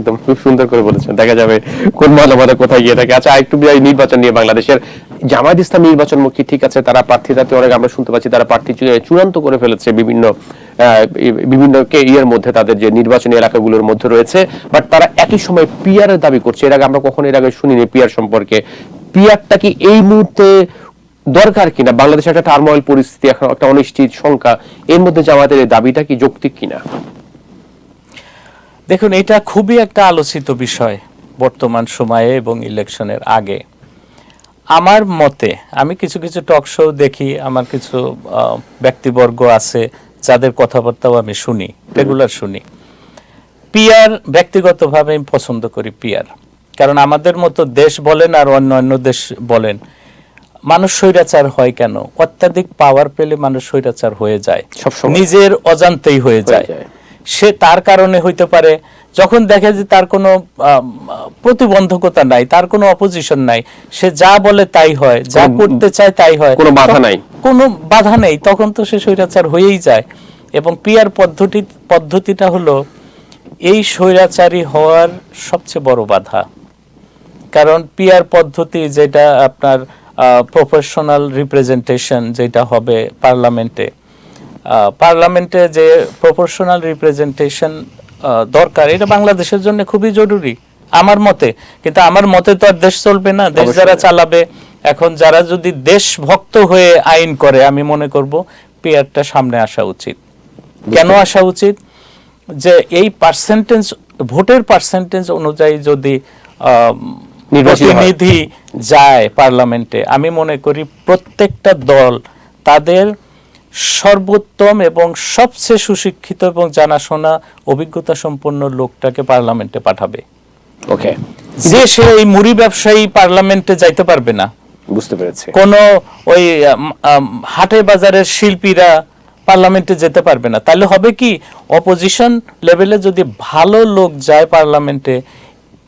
একদম খুব সুন্দর করে বলেছেন। দেখা যাবে কোন মানবতা কোথায় গিয়ে থাকে। আচ্ছা একটু বিদায় নির্বাচন নিয়ে বাংলাদেশের জামায়াত ইসলাম নির্বাচনমুখী ঠিক আছে, তারা প্রার্থীতাতে অনেক আমরা শুনতে পাচ্ছি, তারা প্রার্থী চূড়ান্ত করে ফেলেছে বিভিন্ন বিভিন্ন ইয়ের মধ্যে তাদের যে নির্বাচনী এলাকাগুলোর মধ্যে রয়েছে। বাট তারা একই সময় পিয়ারের দাবি করছে। এর আগে আমরা কখনো এর আগে শুনিনি পিয়ার সম্পর্কে। পিয়ারটা কি এই মুহূর্তে দরকার কিনা? বাংলাদেশে একটা টার্মোয়েল পরিস্থিতি, এখন একটা অনিশ্চিত সংখ্যা। এর মধ্যে জামায়াতের এই দাবিটা কি যৌক্তিক কিনা? দেখুন এটা খুবই একটা আলোচিত বিষয় বর্তমান সময়ে এবং ইলেকশনের আগে। আমার মতে আমি কিছু কিছু টক শো দেখি আমার কিছু ব্যক্তিবর্গ আছে যাদের কথাবার্তাও আমি শুনি রেগুলার শুনি। পিয়ার ব্যক্তিগতভাবে আমি পছন্দ করি পিয়ার কারণ আমাদের মতো দেশ বলেন আর অন্য অন্য দেশ বলেন মানুষ স্বৈরাচার হয় কেন? অত্যাধিক পাওয়ার পেলে মানুষ স্বৈরাচার হয়ে যায়। সবসময়। নিজের অজান্তেই হয়ে যায়। সে তার কারণে হইতে পারে। যখন দেখে যে তার কোনো প্রতিবন্ধকতা নাই তার কোনো অপোজিশন নাই সে যা বলে তাই হয় যা করতে চায় তাই হয়। কোনো বাধা নাই। কোনো বাধা নেই তখন তো সে স্বৈরাচার হয়েই যায়। এবং পিয়ার পদ্ধতি পদ্ধতিটা হলো এই স্বৈরাচারী হওয়ার সবচেয়ে বড় বাধা। কারণ পিয়ার পদ্ধতি যেটা আপনার প্রফেশনাল রিপ্রেজেন্টেশন যেটা হবে পার্লামেন্টে পার্লামেন্টে যে প্রফেশনাল রিপ্রেজেন্টেশন দরকার এটা বাংলাদেশের জন্য খুবই জরুরি আমার মতে। কিন্তু আমার মতে তো আর দেশ চলবে না দেশ যারা চালাবে এখন যারা যদি দেশভক্ত হয়ে আইন করে আমি মনে করব পিয়ারটা সামনে আসা উচিত। কেন আসা উচিত? যে এই পার্সেন্টেজ ভোটের পার্সেন্টেজ অনুযায়ী যদি প্রতিনিধি যায় পার্লামেন্টে আমি মনে করি প্রত্যেকটা দল তাদের সর্বোত্তম এবং সবচেয়ে সুশিক্ষিত এবং জানাশোনা অভিজ্ঞতা সম্পন্ন লোকটাকে পার্লামেন্টে পাঠাবে। ওকে। যে সে এই মুড়ি ব্যবসায়ী পার্লামেন্টে যাইতে পারবে না। বুঝতে পেরেছি। কোনো ওই হাটে বাজারের শিল্পীরা পার্লামেন্টে যেতে পারবে না। তাহলে হবে কি অপোজিশন লেভেলে যদি ভালো লোক যায় পার্লামেন্টে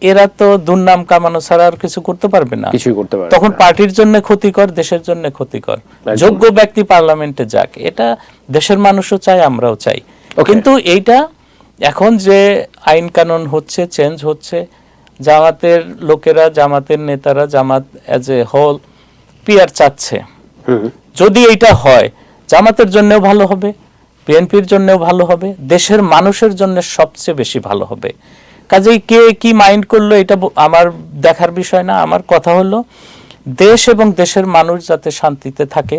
এরা তো দুর্নাম কামানো ছাড়া আর কিছু করতে পারবে না। কিছুই করতে পারবে তখন পার্টির জন্য ক্ষতিকর দেশের জন্য ক্ষতিকর। যোগ্য ব্যক্তি পার্লামেন্টে যাক এটা দেশের মানুষও চাই আমরাও চাই। কিন্তু এইটা এখন যে আইন কানুন হচ্ছে চেঞ্জ হচ্ছে জামাতের লোকেরা জামাতের নেতারা জামাত অ্যাজ এ হোল পিয়ার চাচ্ছে। যদি এইটা হয় জামাতের জন্যও ভালো হবে বিএনপির জন্যও ভালো হবে দেশের মানুষের জন্য সবচেয়ে বেশি ভালো হবে। কাজেই কে কি মাইন্ড করল এটা আমার দেখার বিষয় না, আমার কথা হলো, দেশ এবং দেশের মানুষ যাতে শান্তিতে থাকে,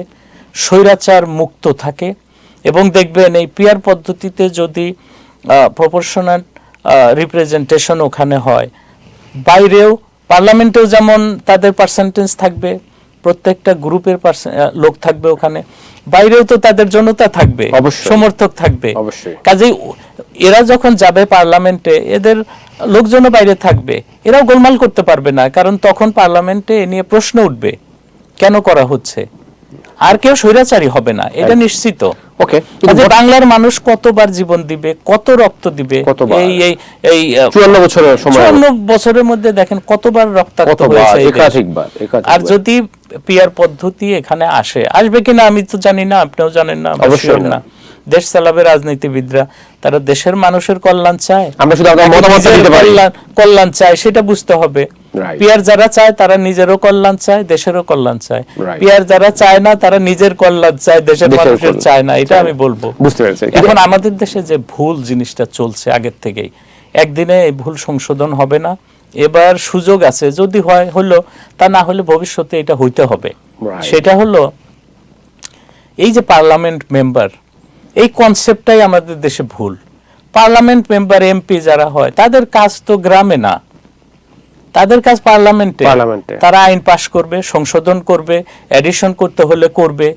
স্বৈরাচার মুক্ত থাকে, এবং দেখবেন এই পিয়ার পদ্ধতিতে যদি প্রপোর্শনাল রিপ্রেজেন্টেশন ওখানে হয়, বাইরেও, পার্লামেন্টেও যেমন তাদের পার্সেন্টেজ থাকবে প্রত্যেকটা গ্রুপের লোক থাকবে ওখানে। বাইরেও তো তাদের জনতা থাকবে সমর্থক থাকবে। কাজেই এরা যখন যাবে পার্লামেন্টে এদের লোকজনও বাইরে থাকবে। এরাও গোলমাল করতে পারবে না কারণ তখন পার্লামেন্টে এ নিয়ে প্রশ্ন উঠবে কেন করা হচ্ছে? আর কেউ স্বৈরাচারী হবে না এটা নিশ্চিত। ওকে বাংলার মানুষ কতবার জীবন দিবে কত রক্ত দিবে? এই এই এই আহ, চুয়ান্ন বছরের সময় চুয়ান্ন বছরের মধ্যে দেখেন কতবার রক্তাক্ত হয়েছে একাধিকবার। আর যদি পিয়ার পদ্ধতি এখানে আসে। আসবে কিনা আমি তো জানি না আপনিও জানেন না অবশ্যই না। দেশ চালাবে রাজনীতিবিদরা তারা দেশের মানুষের কল্যাণ চায়। আমরা শুধু। কল্যাণ- কল্যাণ চায় সেটা বুঝতে হবে। পিয়ার যারা চায় তারা নিজেরও কল্যাণ চায় দেশেরও কল্যাণ চায়। পিয়ার যারা চায় না তারা নিজের কল্যাণ চায় দেশের দেশের মানুষের চায় না। এটা আমি বলব। বুঝতে পেরেছি। এখন আমাদের দেশে যে ভুল জিনিসটা চলছে আগের থেকেই একদিনে এই ভুল সংশোধন হবে না। এবার সুযোগ আছে যদি হয় হলো তা না হলে ভবিষ্যতে এটা হইতে হবে। সেটা হলো এই যে পার্লামেন্ট মেম্বার এই কনসেপ্টটাই আমাদের দেশে ভুল। পার্লামেন্ট মেম্বার এমপি যারা হয় তাদের কাজ তো গ্রামে না। তাদের কাজ পার্লামেন্টে। তারা আইন পাশ করবে সংশোধন করবে এডিশন করতে হলে করবে।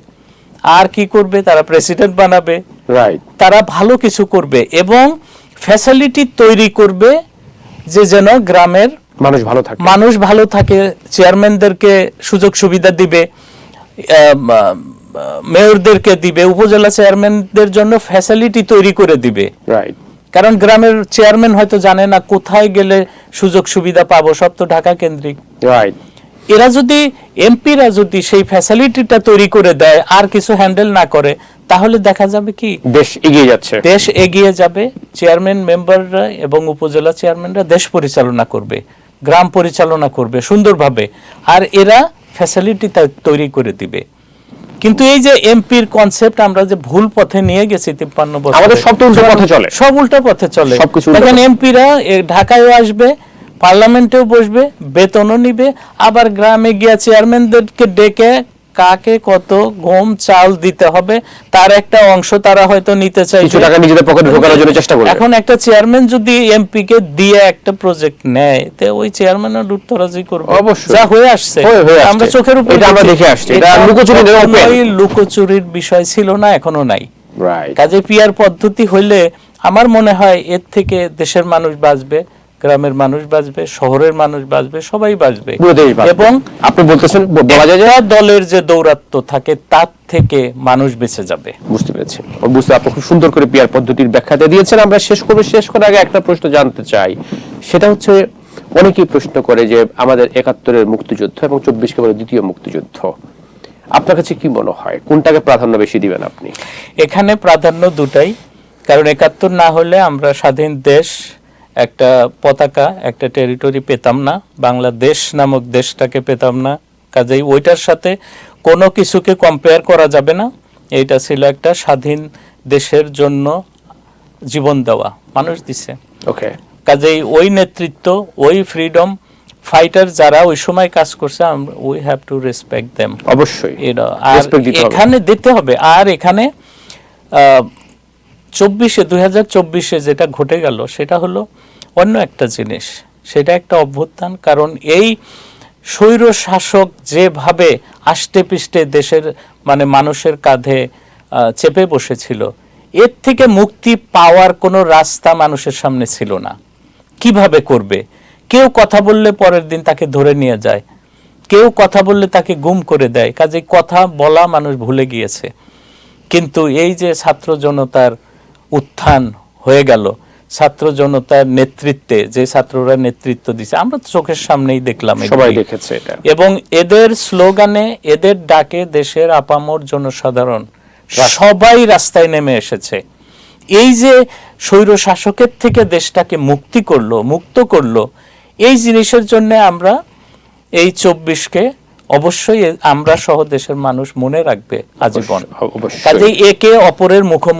আর কি করবে? তারা প্রেসিডেন্ট বানাবে। রাইট তারা ভালো কিছু করবে এবং ফ্যাসিলিটি তৈরি করবে যে যেন গ্রামের মানুষ ভালো থাকে। মানুষ ভালো থাকে চেয়ারম্যানদেরকে সুযোগ সুবিধা দিবে মেয়রদেরকে দিবে উপজেলা চেয়ারম্যানদের জন্য ফ্যাসিলিটি তৈরি করে দিবে। রাইট কারণ গ্রামের চেয়ারম্যান হয়তো জানে না কোথায় গেলে সুযোগ সুবিধা পাবো সব তো ঢাকা কেন্দ্রিক। রাইট এরা যদি এমপিরা যদি সেই ফ্যাসিলিটিটা তৈরি করে দেয় আর কিছু হ্যান্ডেল না করে তাহলে দেখা যাবে কি? দেশ এগিয়ে যাচ্ছে। দেশ এগিয়ে যাবে চেয়ারম্যান মেম্বাররা এবং উপজেলা চেয়ারম্যানরা দেশ পরিচালনা করবে গ্রাম পরিচালনা করবে সুন্দরভাবে আর এরা ফ্যাসিলিটি তৈরি করে দিবে। কিন্তু এই যে এমপির কনসেপ্ট আমরা যে ভুল পথে নিয়ে গেছি তিপ্পান্ন বছর আমাদের সব উল্টো পথে চলে। সব উল্টো পথে চলে। সবকিছু দেখেন এমপিরা ঢাকায়ও আসবে পার্লামেন্টেও বসবে বেতনও নিবে আবার গ্রামে গিয়া চেয়ারম্যানদেরকে ডেকে কাকে কত গম চাল দিতে হবে তার একটা অংশ তারা হয়তো নিতে চাইছে কিছু টাকা নিজেদের পকেটে ঢোকানোর জন্য চেষ্টা করবে। এখন একটা চেয়ারম্যান যদি এমপি কে দিয়ে একটা প্রজেক্ট নেয় তে ওই চেয়ারম্যানের লুটতরাজি করবে। অবশ্যই। যা হয়ে আসছে। আমরা চোখের উপর এটা আমরা দেখে। আসছি। এটা লুকোচুরি নয়, লুকোচুরির বিষয় ছিল না এখনও নাই। রাইট কাজে পিয়ার পদ্ধতি হইলে আমার মনে হয় এর থেকে দেশের মানুষ বাঁচবে। গ্রামের মানুষ বাঁচবে শহরের মানুষ বাঁচবে সবাই বাঁচবে। এবং আপনি বলতেছেন বলা যায় যে দলের যে দৌরাত্ম থাকে তার থেকে মানুষ বেঁচে যাবে। বুঝতে পেরেছি। বুঝতে আপনি খুব সুন্দর করে পিয়ার পদ্ধতির ব্যাখ্যাটা দিয়েছেন। আমরা শেষ করব। শেষ করার আগে একটা প্রশ্ন জানতে চাই। সেটা হচ্ছে অনেকেই প্রশ্ন করে যে আমাদের একাত্তরের মুক্তিযুদ্ধ এবং চব্বিশকে বলে দ্বিতীয় মুক্তিযুদ্ধ। আপনার কাছে কি মনে হয়? কোনটাকে প্রাধান্য বেশি দিবেন আপনি? এখানে প্রাধান্য দুটাই। কারণ একাত্তর না হলে আমরা স্বাধীন দেশ একটা পতাকা একটা টেরিটরি পেতাম না। বাংলাদেশ নামক দেশটাকে পেতাম না। কাজেই ওইটার সাথে কোনো কিছুকে কম্পেয়ার করা যাবে না। এইটা ছিল একটা স্বাধীন দেশের জন্য জীবন দেওয়া। মানুষ দিছে। ওকে কাজেই ওই নেতৃত্ব ওই ফ্রিডম ফাইটার যারা ওই সময় কাজ করছে we have to respect them অবশ্যই। আর। এখানে দিতে হবে। আর এখানে চব্বিশে, দুই হাজার চব্বিশে যেটা ঘটে গেল, সেটা হলো অন্য একটা জিনিস। সেটা একটা অভ্যুত্থান, কারণ এই স্বৈর শাসক যেভাবে আষ্টে পিষ্টে দেশের মানে মানুষের কাঁধে চেপে বসেছিল, এর থেকে মুক্তি পাওয়ার কোনো রাস্তা মানুষের সামনে ছিল না। কীভাবে করবে? কেউ কথা বললে পরের দিন তাকে ধরে নিয়ে যায়। কেউ কথা বললে তাকে গুম করে দেয়। কাজে কথা বলা মানুষ ভুলে গিয়েছে। কিন্তু এই যে ছাত্র জনতার উত্থান হয়ে গেল। ছাত্র জনতার নেতৃত্বে যে ছাত্ররা নেতৃত্ব দিছে আমরা তো চোখের সামনেই দেখলাম সবাই দেখেছে এটা। এবং এদের স্লোগানে এদের ডাকে দেশের আপামর জনসাধারণ সবাই রাস্তায় নেমে এসেছে। এই যে স্বৈর শাসকের থেকে দেশটাকে মুক্তি করল মুক্ত করল এই জিনিসের জন্য আমরা এই চব্বিশকে অবশ্যই আমরা সহ দেশের মানুষ মনে রাখবে আজীবন। কাজেই একে অপরের মুখোমুখি